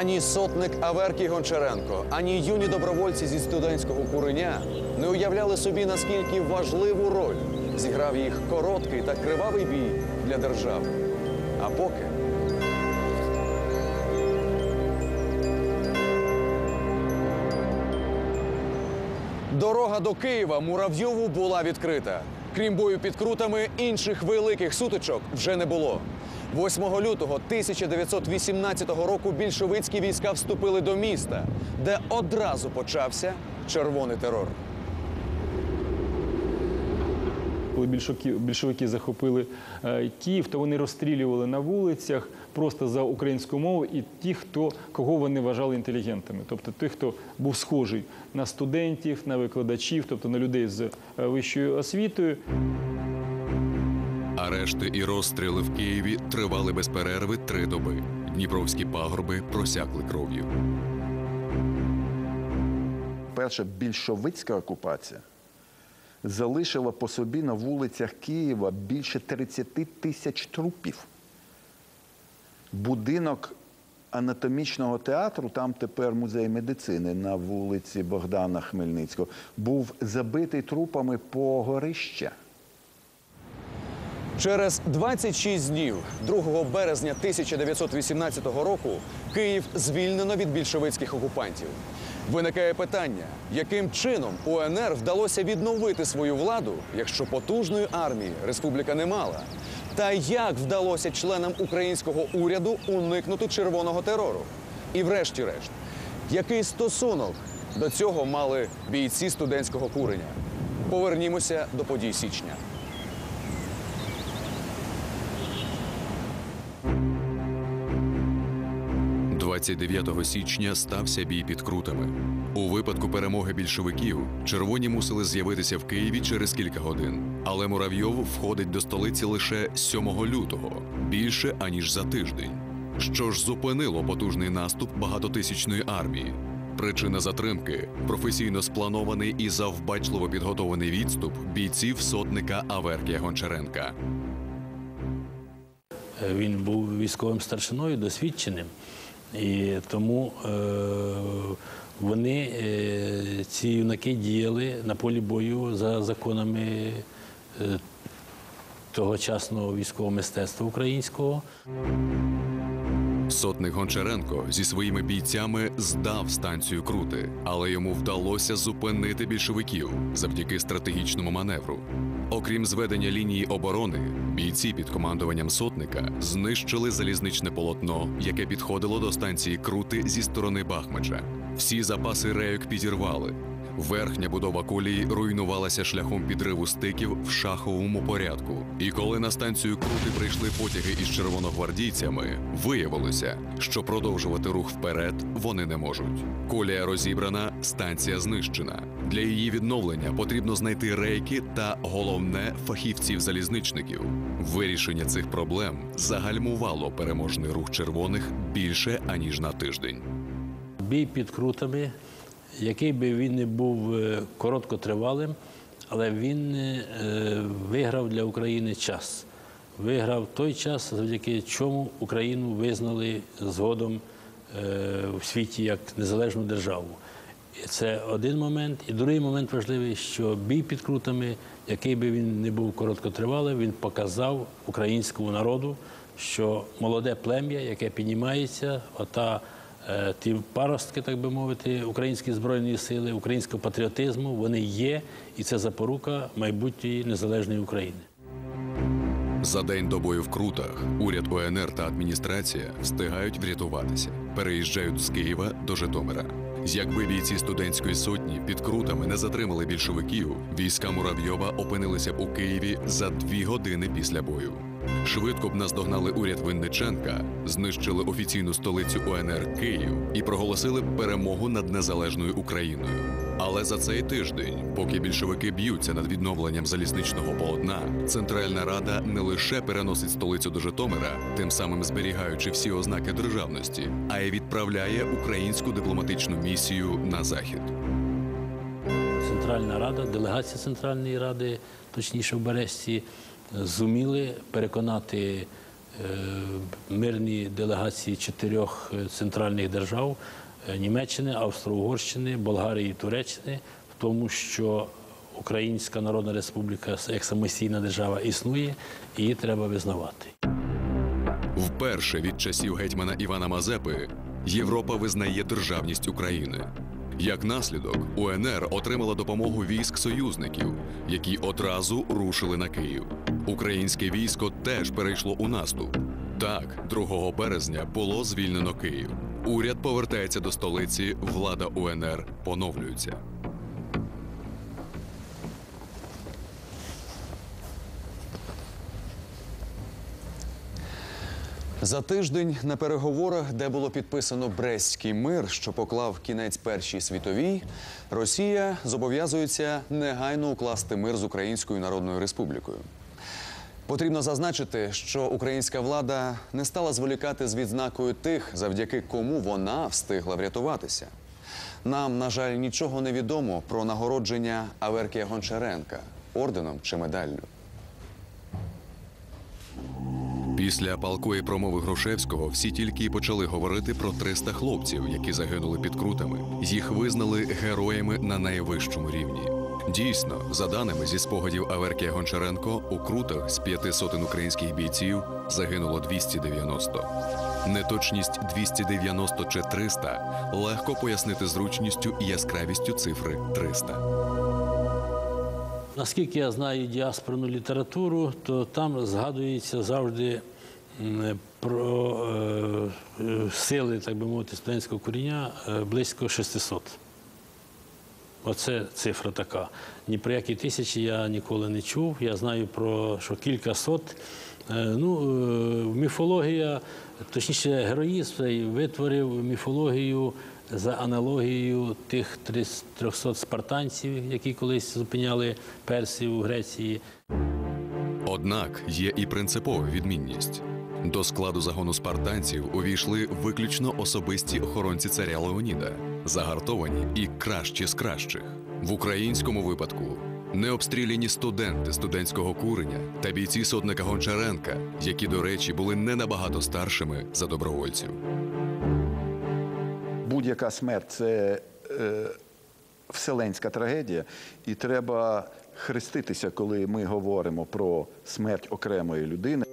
Ані сотник Аверкій Гончаренко, ані юні добровольці зі студентського куреня не уявляли собі, наскільки важливу роль зіграв їх короткий та кривавий бій для держави. А поки Дорога до Києва Муравйову була відкрита. Крім бою під крутами, інших великих сутичок вже не було. 8 лютого 1918 року більшовицькі війська вступили до міста, де одразу почався червоний терор. Коли більшовики, більшовики захопили е, Київ, то вони розстрілювали на вулицях просто за українську мову і ті, хто кого вони вважали інтелігентами, тобто тих, хто був схожий на студентів, на викладачів, тобто на людей з е, вищою освітою. Арешти і розстріли в Києві тривали без перерви три доби. Дніпровські пагорби просякли кров'ю. перша більшовицька окупація залишила по собі на вулицях Києва більше 30 тисяч трупів. Будинок анатомічного театру, там тепер музей медицини на вулиці Богдана Хмельницького, був забитий трупами по горище. Через 26 днів, 2 березня 1918 року, Київ звільнено від більшовицьких окупантів. Виникає питання, яким чином УНР вдалося відновити свою владу, якщо потужної армії республіка не мала? Та як вдалося членам українського уряду уникнути червоного терору? І врешті-решт, який стосунок до цього мали бійці студентського куреня? Повернімося до подій січня. – 29 січня стався бій під крутами. У випадку перемоги більшовиків червоні мусили з'явитися в Києві через кілька годин. Але Муравйов входить до столиці лише 7 лютого, більше аніж за тиждень. Що ж зупинило потужний наступ багатотисячної армії? Причина затримки професійно спланований і завбачливо підготований відступ бійців сотника Аверкія Гончаренка. Він був військовим старшиною, досвідченим. І тому е, вони, е, ці юнаки, діяли на полі бою за законами е, тогочасного військового мистецтва українського. Сотник Гончаренко зі своїми бійцями здав станцію Крути, але йому вдалося зупинити більшовиків завдяки стратегічному маневру. Окрім зведення лінії оборони, бійці під командуванням сотника знищили залізничне полотно, яке підходило до станції Крути зі сторони Бахмача. Всі запаси рейок підірвали. Верхня будова колії руйнувалася шляхом підриву стиків в шаховому порядку. І коли на станцію Крути прийшли потяги із червоногвардійцями, виявилося, що продовжувати рух вперед вони не можуть. Колія розібрана, станція знищена. Для її відновлення потрібно знайти рейки та головне фахівців-залізничників. Вирішення цих проблем загальмувало переможний рух червоних більше аніж на тиждень. Бій під крутами, який би він не був е, короткотривалим, але він е, виграв для України час. Виграв той час, завдяки чому Україну визнали згодом е, в світі як незалежну державу. І це один момент. І другий момент важливий, що бій під крутами, який би він не був короткотривалим, він показав українському народу, що молоде плем'я, яке піднімається, ота ті паростки, так би мовити, української збройної сили, українського патріотизму, вони є, і це запорука майбутньої незалежної України. За день до бою в Крутах уряд УНР та адміністрація встигають врятуватися, переїжджають з Києва до Житомира. Якби бійці студентської сотні під крутами не затримали більшовиків, війська Муравйова опинилися б у Києві за дві години після бою. Швидко б наздогнали уряд Винниченка, знищили офіційну столицю УНР Київ і проголосили б перемогу над незалежною Україною. Але за цей тиждень, поки більшовики б'ються над відновленням залізничного полотна, Центральна Рада не лише переносить столицю до Житомира, тим самим зберігаючи всі ознаки державності, а й відправляє українську дипломатичну місію на захід. Центральна Рада, делегація Центральної Ради, точніше в Бересті, зуміли переконати мирні делегації чотирьох е, центральних держав е, Німеччини, Австро-Угорщини, Болгарії, Туреччини, в тому, що Українська Народна Республіка як самостійна держава існує, і її треба визнавати. Вперше від часів гетьмана Івана Мазепи Європа визнає державність України. Як наслідок, УНР отримала допомогу військ союзників, які одразу рушили на Київ. Українське військо теж перейшло у наступ. Так, 2 березня було звільнено Київ. Уряд повертається до столиці, влада УНР поновлюється. За тиждень на переговорах, де було підписано Брестський мир, що поклав кінець Першій світовій, Росія зобов'язується негайно укласти мир з Українською Народною Республікою. Потрібно зазначити, що українська влада не стала зволікати з відзнакою тих, завдяки кому вона встигла врятуватися. Нам, на жаль, нічого не відомо про нагородження Аверкія Гончаренка орденом чи медаллю. Після палкої промови Грушевського всі тільки й почали говорити про 300 хлопців, які загинули під крутами. Їх визнали героями на найвищому рівні. Дійсно, за даними зі спогадів Аверкія Гончаренко, у крутах з п'яти сотень українських бійців загинуло 290. Неточність 290 чи 300 легко пояснити зручністю і яскравістю цифри 300. Наскільки я знаю діаспорну літературу, то там згадується завжди про е, е, сили, так би мовити, студентського коріння е, близько 600. Оце цифра така. Ні про які тисячі я ніколи не чув. Я знаю про що кілька сот. Ну, міфологія, точніше, героїзм витворив міфологію за аналогією тих 300 спартанців, які колись зупиняли персів у Греції. Однак є і принципова відмінність. До складу загону спартанців увійшли виключно особисті охоронці царя Леоніда, загартовані і кращі з кращих. В українському випадку необстріляні студенти студентського куреня та бійці сотника Гончаренка, які, до речі, були не набагато старшими за добровольців. Будь-яка смерть це е, вселенська трагедія, і треба хреститися, коли ми говоримо про смерть окремої людини.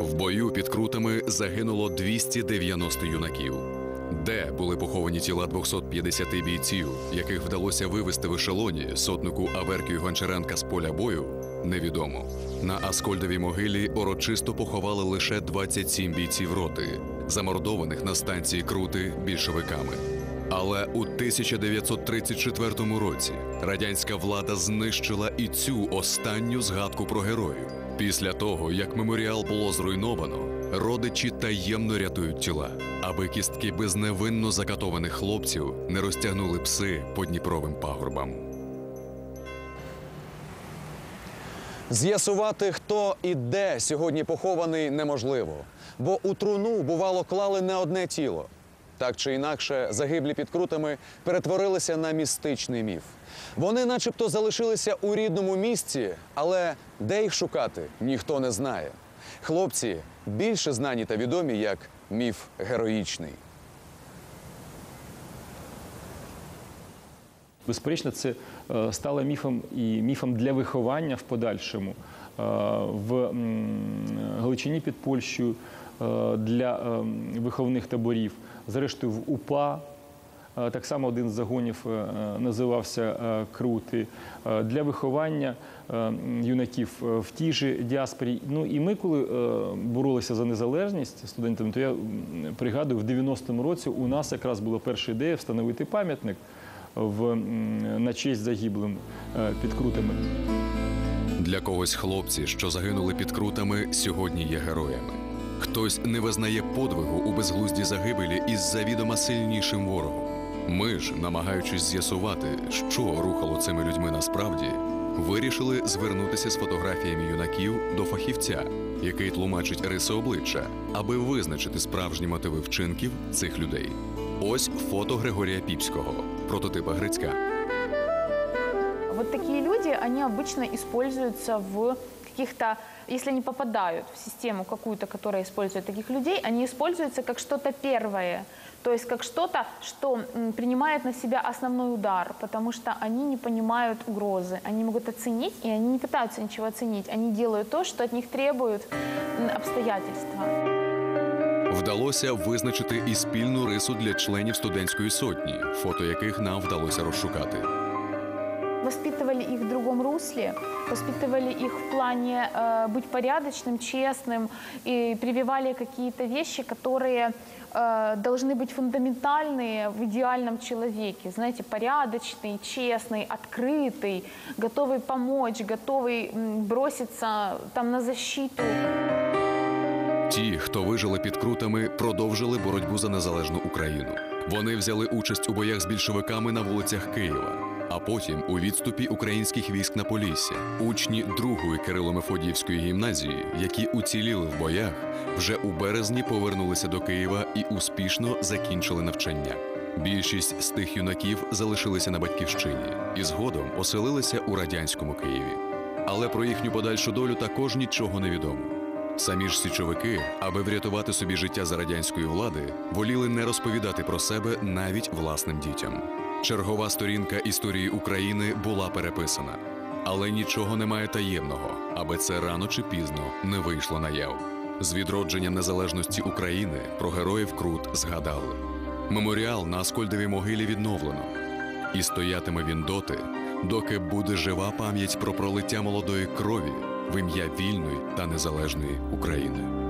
В бою під крутами загинуло 290 юнаків. Де були поховані тіла 250 бійців, яких вдалося вивести в ешелоні сотнику Аверкію Гончаренка з поля бою, невідомо. На Аскольдовій могилі урочисто поховали лише 27 бійців роти, замордованих на станції Крути більшовиками. Але у 1934 році радянська влада знищила і цю останню згадку про героїв. Після того, як меморіал було зруйновано, родичі таємно рятують тіла, аби кістки безневинно закатованих хлопців не розтягнули пси по Дніпровим пагорбам. З'ясувати, хто і де сьогодні похований, неможливо, бо у труну бувало клали не одне тіло. Так чи інакше, загиблі під крутами перетворилися на містичний міф. Вони, начебто, залишилися у рідному місці, але де їх шукати, ніхто не знає. Хлопці більше знані та відомі як міф героїчний. Безперечно, це е, стало міфом і міфом для виховання в подальшому Е, в Галичині під Польщею е, для виховних таборів. Зрештою, в УПА так само один з загонів називався Крути для виховання юнаків в тій же діаспорі. Ну і ми, коли боролися за незалежність студентами, то я пригадую, в 90-му році у нас якраз була перша ідея встановити пам'ятник в, на честь загиблим е, під крутами. Для когось хлопці, що загинули під крутами, сьогодні є героями. Хтось не визнає подвигу у безглуздій загибелі із завідома сильнішим ворогом. Ми ж, намагаючись з'ясувати, що рухало цими людьми насправді, вирішили звернутися з фотографіями юнаків до фахівця, який тлумачить риси обличчя, аби визначити справжні мотиви вчинків цих людей. Ось фото Григорія Піпського, прототипа Грицька. Вот такие люди, они обычно используются в каких-то, если они попадают в систему какую-то, которая использует таких людей, они используются как что-то первое. То есть как что-то, что принимает на себя основной удар, потому что они не понимают угрозы. Они могут оценить, и они не пытаются ничего оценить. Они делают то, что от них требуют обстоятельства. Вдалося визначити і спільну рису для членів студентської сотні, фото яких нам вдалося розшукати. Воспитывали их в другом русле, воспитывали их в плане э, быть порядочным, честным и прививали какие-то вещи, которые э, должны быть фундаментальные в идеальном человеке. Знаете, порядочный, честный, открытый, готовый помочь, готовый м, броситься там на защиту. Ті, хто вижили під крутами, продовжили боротьбу за незалежну Україну. Вони взяли участь у боях з більшовиками на вулицях Києва, а потім у відступі українських військ на Полісся. Учні другої Кирило-Мефодіївської гімназії, які уціліли в боях, вже у березні повернулися до Києва і успішно закінчили навчання. Більшість з тих юнаків залишилися на батьківщині і згодом оселилися у радянському Києві. Але про їхню подальшу долю також нічого не відомо. Самі ж січовики, аби врятувати собі життя за радянської влади, воліли не розповідати про себе навіть власним дітям. Чергова сторінка історії України була переписана, але нічого немає таємного, аби це рано чи пізно не вийшло наяв. З відродженням незалежності України про героїв Крут згадали. Меморіал на Аскольдовій могилі відновлено, і стоятиме він доти, доки буде жива пам'ять про пролиття молодої крові в ім'я вільної та незалежної України.